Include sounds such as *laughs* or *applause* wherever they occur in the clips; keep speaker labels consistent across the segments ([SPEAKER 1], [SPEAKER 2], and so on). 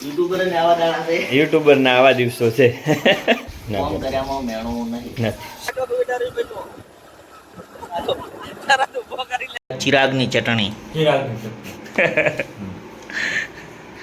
[SPEAKER 1] YouTuber આવા દાણા છે.
[SPEAKER 2] યુટ્યુબર ના આવા દિવસો છે.
[SPEAKER 1] ચિરાગની
[SPEAKER 2] નથી
[SPEAKER 1] ચિરાગની ચટણી. *laughs*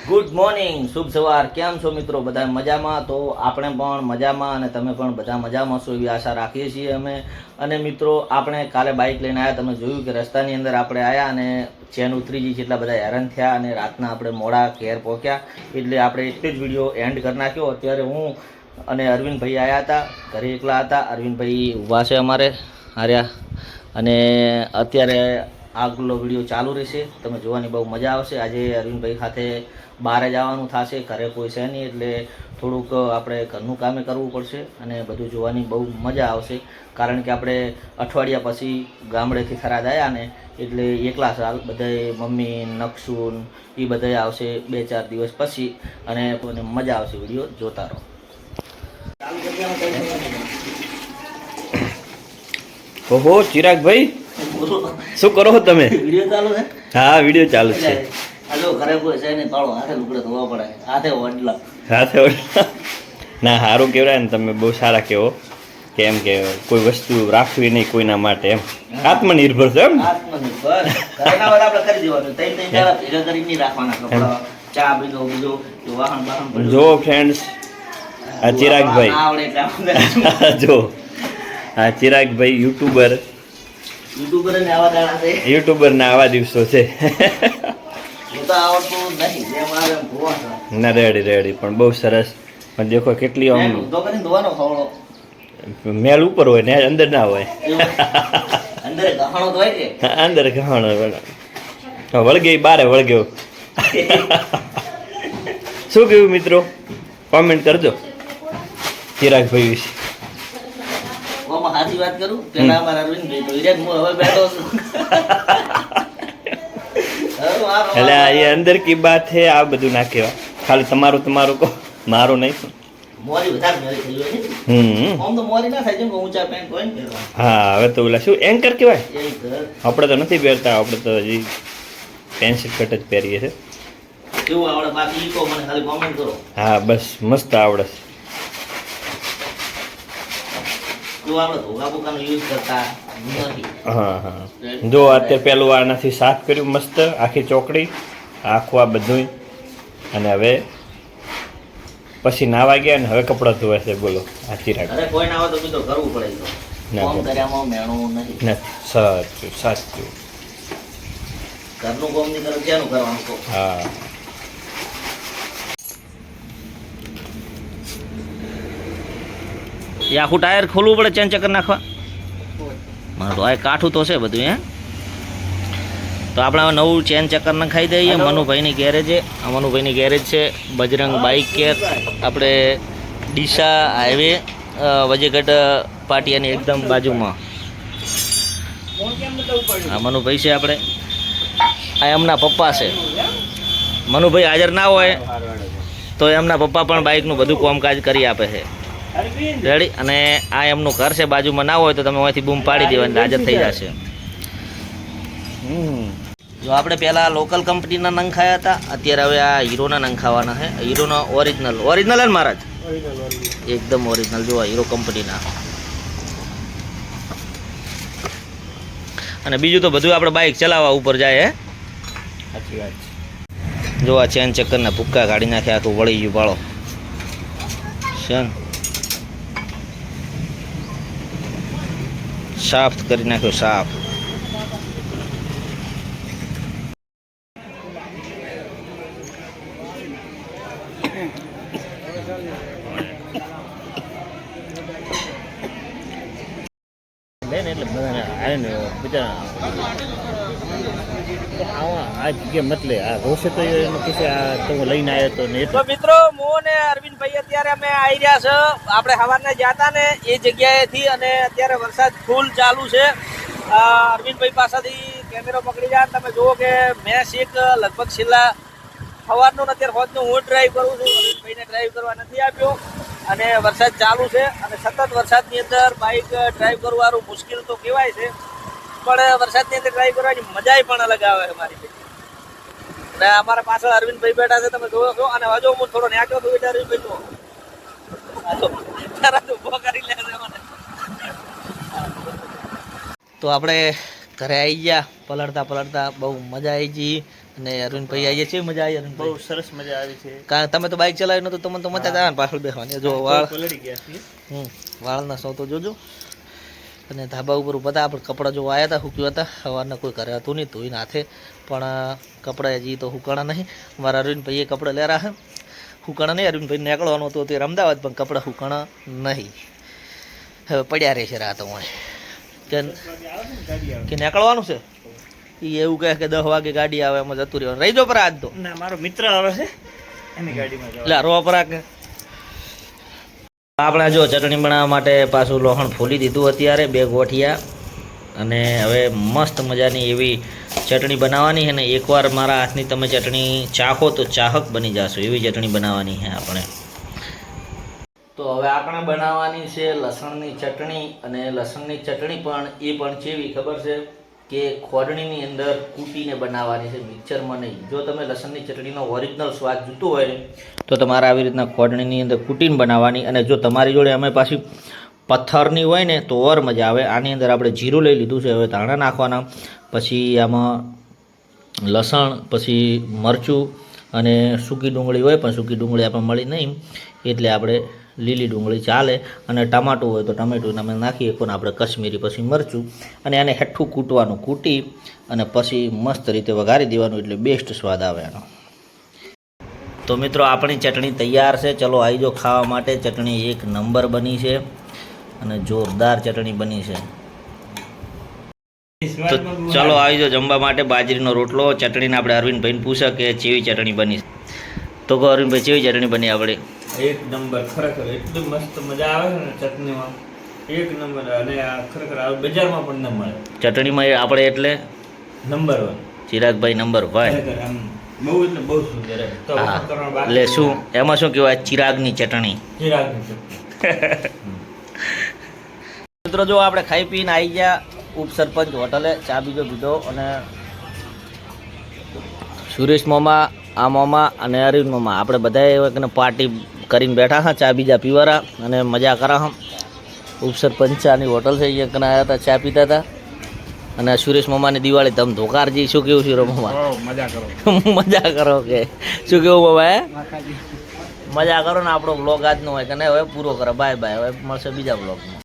[SPEAKER 1] ગુડ મોર્નિંગ શુભ સવાર. કેમ છો મિત્રો? બધા મજામાં? તો આપણે પણ મજામાં અને તમે પણ બધા મજામાં છો એવી આશા રાખીએ છીએ અમે. અને મિત્રો, આપણે કાલે બાઇક લઈને આવ્યા તમે જોયું કે રસ્તાની અંદર આપણે આવ્યા અને ચેન ઉતરી છે એટલા બધા હેરાન થયા અને રાતના આપણે મોડા ઘેર પહોંચ્યા. એટલે આપણે એટલે જ વીડિયો એન્ડ કરી નાખ્યો. અત્યારે હું અને અરવિંદભાઈ આવ્યા હતા. ઘરે એકલા હતા. અરવિંદભાઈ ઊભા છે અમારે, હાર્યા. અને અત્યારે આગલો વીડિયો ચાલુ રહેશે. તમે જોવાની બહુ મજા આવશે. આજે અરવિંદભાઈ સાથે બહાર જવાનું થશે. ઘરે કોઈ છે નહીં એટલે થોડુંક આપણે ઘરનું કામે કરવું પડશે અને બધું જોવાની બહુ મજા આવશે. કારણ કે આપણે અઠવાડિયા પછી ગામડેથી થરાદ આવ્યા ને એટલે એકલા સાલ બધાય મમ્મી નકશુન એ બધાય આવશે બે ચાર દિવસ પછી અને મજા આવશે વીડિયો જોતા રહો.
[SPEAKER 2] ઓહો, ચિરાગભાઈ. શું કરો છો તમે?
[SPEAKER 1] વીડિયો ચાલુ છે?
[SPEAKER 2] હા વીડિયો ચાલુ છે.
[SPEAKER 1] હલો ઘરે કોઈ છે નહીં પાડો હાથે લુગડા ધોવા પડે. હાથે વડલા.
[SPEAKER 2] હાથે ઓલા- ના સારું કહેવાય ને તમે બહુ સારા કહેવો. કેમ કે કોઈ વસ્તુ રાખવી નહીં કોઈના માટે એમ. આત્મનિર્ભર છે એમ
[SPEAKER 1] આત્મનિર્ભર. આપણે કરી દેવાનું. તઈ તઈ જરા ભેગા કરીને રાખવાના. કપડા ચા બીજો બીજો વાહન વાહન
[SPEAKER 2] જો ફ્રેન્ડ્સ આ ચિરાગભાઈ. *laughs* જો આ ચિરાગભાઈ યુટ્યુબર
[SPEAKER 1] યુટ્યુબર ના આવા
[SPEAKER 2] દિવસો છે. ના રેડી રેડી પણ બહુ સરસ. પણ દેખો કેટલી આમ મેલ ઉપર હોય ને અંદર ના હોય.
[SPEAKER 1] અંદર ગહાણો
[SPEAKER 2] કહાણો વળગે બારે વળગ્યો. *laughs* શું કહ્યું મિત્રો? કોમેન્ટ કરજો. ચિરાગભાઈ વિશે.
[SPEAKER 1] સાચી વાત કરું? પેલા અમારા અરવિંદભાઈ તો હીરા હું હવે બેઠો છું.
[SPEAKER 2] એટલે એ અંદર કી બાત હે આ બધું ના કહેવા ખાલી તમારું તમારું કહો. મારું નહીં.
[SPEAKER 1] મોરી વધારે મેરી થઈ
[SPEAKER 2] હમ.
[SPEAKER 1] આમ તો મોરી ના થાય જેમ કે ઊંચા પેન્ટ હોય ને
[SPEAKER 2] હા હવે તો ઓલા શું એન્કર કહેવાય? આપણે તો નથી પહેરતા આપણે તો હજી શર્ટ કટ જ પહેરીએ છે
[SPEAKER 1] કેવું આવડે? બાકી ઈકો મને ખાલી કોમેન્ટ કરો.
[SPEAKER 2] હા બસ મસ્ત આવડે. છે
[SPEAKER 1] કેવું આપણે ભોગા બોગાનો યુઝ કરતા
[SPEAKER 2] હા હા. જો અત્યારે પેલું આનાથી સાફ કર્યું મસ્ત આખી ચોકડી આખું આ બધું અને હવે પછી નાવા ગયા ને હવે કપડાં ધોવા છે બોલો ચિરાગ.
[SPEAKER 1] અરે કોઈ ના હોય તો બીજું કરવું પડે
[SPEAKER 2] ના
[SPEAKER 1] કર્યામાં મેણું
[SPEAKER 2] નથી. સાચું સાચું.
[SPEAKER 1] ઘરનું કોમ નહીં કરે ક્યાંનું કરવાનું
[SPEAKER 2] હા.
[SPEAKER 1] એ આખું ટાયર ખોલવું પડે ચેન ચક્કર નાખવા? મારું તો આ કાઠું તો છે બધું હે? તો આપણે નવું ચેન ચક્કર નખાઈ દઈએ. મનુભાઈની ગેરેજ આ મનુભાઈની ગેરેજ છે બજરંગ બાઇક કેર. આપણે ડીસા હાઈવે વજેગઢ પાટિયાની એકદમ બાજુમાં. આ મનુભાઈ છે આપણે. આ એમના પપ્પા છે. મનુભાઈ હાજર ના હોય તો એમના પપ્પા પણ બાઇકનું બધું કામકાજ કરી આપે છે. રેડી? અને આ એમનું ઘર છે બાજુમાં ના હોય તો તમે અહીંથી બૂમ પાડી દેવાની હાજર થઈ જશે. જો આપણે પહેલાં લોકલ કંપનીના નંખાયા હતા અત્યારે હવે આ હીરોના નંખાવાના છે. હીરોના ઓરિજિનલ ઓરિજિનલ ને મહારાજ? એકદમ ઓરિજિનલ જો હીરો કંપનીના અને બીજું તો બધું આપણે બાઇક ચલાવવા ઉપર જાય હે?
[SPEAKER 2] સાચી વાત છે.
[SPEAKER 1] જો આ ચેન ચક્કરના ભૂક્કા કાઢી નાખે આખું વળી ગયું બાળો છે સાફ કરી નાખ્યો સાફ. એટલે બધાને આવે ને બીજા
[SPEAKER 2] આ જગ્યા મતલે આ રોષે તો એમ કે આ તો લઈને આવ્યો તો ને
[SPEAKER 3] મિત્રો હું ને અરવિંદભાઈ અત્યારે અમે આવી રહ્યા છે. આપણે સવારને જાતા ને એ જગ્યાએથી અને અત્યારે વરસાદ ફૂલ ચાલુ છે. અરવિંદભાઈ પાસેથી કેમેરો પકડી જાય તમે જુઓ કે મેં શીખ લગભગ છેલ્લા સવારનું અત્યારે હોજનું હું ડ્રાઈવ કરું છું. અરવિંદભાઈને ડ્રાઈવ કરવા નથી આપ્યો. અને વરસાદ ચાલુ છે અને સતત વરસાદની અંદર બાઇક ડ્રાઈવ કરવાનું મુશ્કેલ તો કહેવાય છે. પણ વરસાદની અંદર ડ્રાઈવ કરવાની મજાય પણ અલગ આવે છે અને અમારા પાછળ અરવિંદભાઈ બેઠા છે તમે જોયો છો. અને હજુ હું થોડો ન્યાક્યો છું એટલે અરવિંદભાઈ આ તરત ઊભો કરી લે છે મને. તો આપણે ઘરે આવી ગયા પલળતા પલળતા બહુ મજા આવી ગઈ. અને અરવિંદભાઈ આવીએ છીએ મજા આવી
[SPEAKER 2] બહુ સરસ મજા આવી છે.
[SPEAKER 3] કારણ તમે તો બાઇક ચલાવ્યું નતું તમને તો મજા જ આવે પાછળ બેસવાની. જો વાળ
[SPEAKER 2] પલળી ગયા છીએ.
[SPEAKER 3] હમ વાળના સૌ તો જોજો. અને ધાબા ઉપર બધા આપણે કપડાં જો આવ્યા હતા હૂક્યું હતા. સવારના કોઈ ઘરે હતું નહીં ધોઈને હાથે. પણ કપડાં હજી તો હુકાણા નહીં. મારા અરવિંદભાઈએ કપડાં લેરા હે. હુકાણા નહીં. અરવિંદભાઈ નીકળવાનું હતું તે અમદાવાદ પણ કપડાં હુકાણા નહીં. હવે પડ્યા રહે છે રાત હું કે કે નીકળવાનું છે? એ એવું કહે કે દસ વાગે ગાડી આવે એમાં જતું રહેવાનું. રહી જો પર આજ તો.
[SPEAKER 2] ના મારો મિત્ર આવે છે. એની ગાડીમાં જવા
[SPEAKER 3] એટલે રો પરા કે?
[SPEAKER 1] આપણે જો ચટણી બનાવવા માટે પાછું લોહણ ફૂલી દીધું અત્યારે, બે ગોઠિયા. અને હવે મસ્ત મજાની એવી ચટણી બનાવવાની છે ને એકવાર મારા હાથની તમે ચટણી ચાખો તો ચાહક બની જશો, એવી ચટણી બનાવવાની છે આપણે. તો હવે આપણે બનાવવાની છે લસણની ચટણી અને લસણની ચટણી પણ, એ પણ કેવી ખબર છે? કે ખોડણીની અંદર કૂટીને બનાવવાની છે, મિક્સરમાં નહીં. જો તમે લસણની ચટણીનો ઓરિજિનલ સ્વાદ જોતો હોય ને તો તમારે આવી રીતના ખોડણીની અંદર કૂટીને બનાવવાની. અને જો તમારી જોડે અમે પાછી પથ્થરની હોય ને, તો ઓર મજા આવે. આની અંદર આપણે જીરું લઈ લીધું છે, હવે ધાણા નાખવાના. પછી આમાં લસણ, પછી મરચું અને સૂકી ડુંગળી હોય, પણ સૂકી ડુંગળી આપણે મળી નહીં. એટલે આપણે લીલી ડુંગળી ચાલે અને ટમાટું હોય તો ટમેટું અમે નાખીએ પણ આપણે કશ્મીરી પછી મરચું. અને આને હેઠું કૂટવાનું કૂટી અને પછી મસ્ત રીતે વઘારી દેવાનું એટલે બેસ્ટ સ્વાદ આવે એનો. તો મિત્રો, આપણી ચટણી તૈયાર છે. ચલો આવી જાઓ ખાવા માટે. ચટણી એક નંબર બની છે અને જોરદાર ચટણી બની છે. તો ચલો આવી જાઓ જમવા માટે. બાજરીનો રોટલો. ચટણીને આપણે અરવિંદભાઈને પૂછે કે ચેવી ચટણી બની તો કહો અરવિંદભાઈ, ચેવી ચટણી બની આપણે?
[SPEAKER 2] એક નંબર ખરેખર એટલી મસ્ત મજા આવે છે ને ચટણીમાં. એક નંબર અને આ ખરેખર આ બજારમાં પણ ન મળે.
[SPEAKER 1] ચટણીમાં આપણે એટલે?
[SPEAKER 2] નંબર વન
[SPEAKER 1] ચિરાગભાઈ નંબર ભાઈ
[SPEAKER 2] આમ બહુ એટલે બહુ સુંદર
[SPEAKER 1] એટલે શું? એમાં શું કહેવાય? ચિરાગની ચટણી.
[SPEAKER 2] ચિરાગની ચટણી. *laughs*
[SPEAKER 3] મિત્રો જો આપણે ખાઈ પીને આવી ગયા ઉપસરપંચ હોટલે ચા બીજો પીધો અને સુરેશ મોમા આ મોમા અને અરવિંદ મોમા. આપણે બધાએ પાર્ટી કરીને બેઠા હા ચા બીજા પીવારા અને મજા કરા હા ઉપસરપંચ ચાની હોટલ છે અહીંયા કને આવ્યા હતા ચા પીતા હતા અને સુરેશ મામાની દિવાળી તમે ધોકારજી શું કેવું છે રમવા
[SPEAKER 2] મજા કરો. *laughs*
[SPEAKER 3] મજા કરો કે. શું કેવું મામા મજા કરો ને આપણો બ્લોગ આજનો હોય કે નહીં હવે પૂરો કરો. બાય બાય હવે મળશે બીજા બ્લોગમાં